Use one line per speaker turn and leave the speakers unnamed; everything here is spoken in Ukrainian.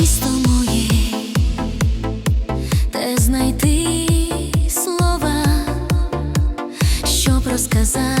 місто моє, де знайти слова, щоб розказати.